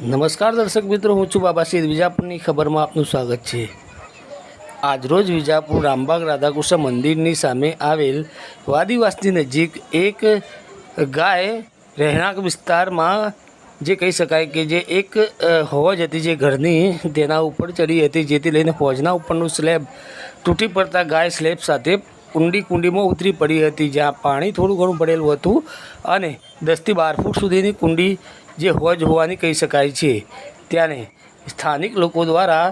નમસ્કાર દર્શક મિત્રો, હું છું બાબા સિંહ વિજાપુરની. ખબરમાં આપનું સ્વાગત છે. આજરોજ વિજાપુર, રામબાગ, રાધાકૃષ્ણ મંદિરની સામે આવેલ વાદીવાસની નજીક એક ગાય રહેણાંક વિસ્તારમાં જે કહી શકાય કે જે એક હોજ હતી જે ઘરની તેના ઉપર ચડી હતી, જેથી લઈને હોજના ઉપરનું સ્લેબ તૂટી પડતા ગાય સ્લેબ સાથે કુંડી કુંડીમાં ઉતરી પડી હતી, જ્યાં પાણી થોડું ઘણું પડેલું હતું અને દસથી બાર ફૂટ સુધીની કુંડી જે હોજ હોવાની કહી શકાય છે. ત્યારે સ્થાનિક લોકો દ્વારા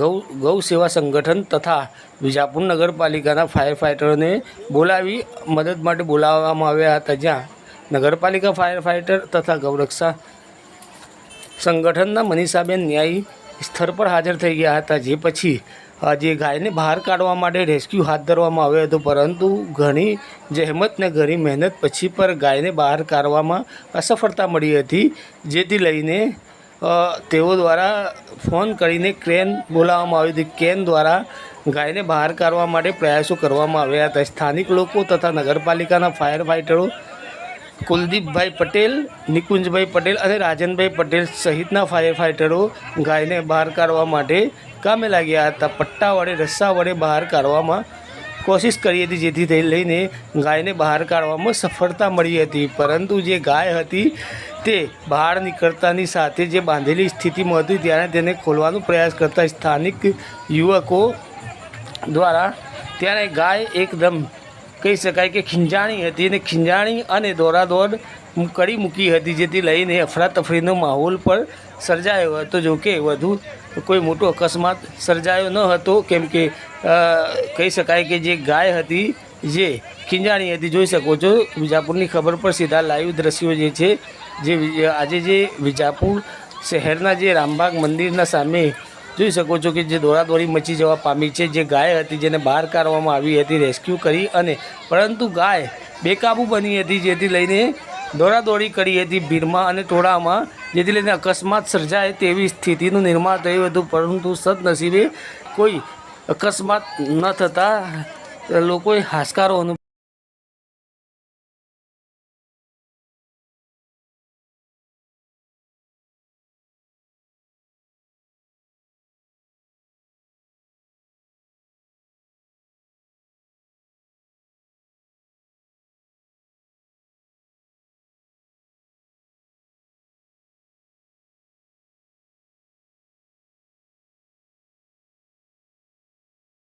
ગૌ ગૌ સેવા સંગઠન તથા વિજાપુર નગરપાલિકાના ફાયર ફાઇટરોને બોલાવી મદદ માટે બોલાવવામાં આવ્યા હતા. જ્યાં નગરપાલિકા ફાયર ફાઇટર તથા ગૌરક્ષા સંગઠનના મનીષાબેન ન્યાયી સ્થળ પર હાજર થઈ ગયા હતા. જે પછી જે ગાયને બહાર કાઢવા માટે રેસ્ક્યુ હાથ ધરવામાં આવ્યો હતો, પરંતુ ઘણી જહેમત ને ઘણી મહેનત પછી પર ગાયને બહાર કાઢવામાં અસફળતા મળી હતી, જેથી લઈને તેઓ દ્વારા ફોન કરીને ક્રેન બોલાવવામાં આવી હતી. ક્રેન દ્વારા ગાયને બહાર કાઢવા માટે પ્રયાસો કરવામાં આવ્યા હતા. સ્થાનિક લોકો તથા નગરપાલિકાના ફાયર ફાઇટરો કુલદીપભાઈ પટેલ, નિકુંજભાઈ પટેલ અને રાજનભાઈ પટેલ સહિતના ફાયર ફાઇટરો ગાયને બહાર કાઢવા માટે કામે લાગ્યા હતા. પટ્ટા વડે, રસ્સા વડે બહાર કાઢવામાં કોશિશ કરી હતી, જેથી થઈ લઈને ગાયને બહાર કાઢવામાં સફળતા મળી હતી. પરંતુ જે ગાય હતી તે બહાર નીકળતાની સાથે જે બાંધેલી સ્થિતિમાં હતી, ત્યારે તેને ખોલવાનો પ્રયાસ કરતા સ્થાનિક યુવકો દ્વારા ત્યારે ગાય એકદમ કહી શકાય કે ખીંજાણી હતી અને ખીંજાણી અને દોડાદોડ મુ- કરી મૂકી હતી, જેથી લઈને અફરાતફરીનો માહોલ પણ સર્જાયો હતો. જો કે વધુ કોઈ મોટો અકસ્માત સર્જાયો ન હતો. કેમ કે કહી શકાય કે જે ગાય હતી, જે ખીંજાણી હતી, જોઈ શકો છો, વિજાપુરની ખબર પર સીધા લાઈવ દ્રશ્યો જે છે, જે આજે જે વિજાપુર શહેરના જે રામબાગ મંદિરના સામે જોઈ શકો છો કે જે દોરાદોરી મચી જવા પામી છે, જે ગાય હતી જેને બહાર કાઢવામાં આવી હતી, રેસ્ક્યુ કરી અને પરંતુ ગાય બેકાબૂ બની હતી, જેથી લઈને દોરાદોડી કરી હતી ભીડમાં અને ટોળામાં, જેથી લઈને અકસ્માત સર્જાય તેવી સ્થિતિનું નિર્માણ થયું હતું. પરંતુ સદનસીબે કોઈ અકસ્માત ન થતાં લોકોએ હાશકારો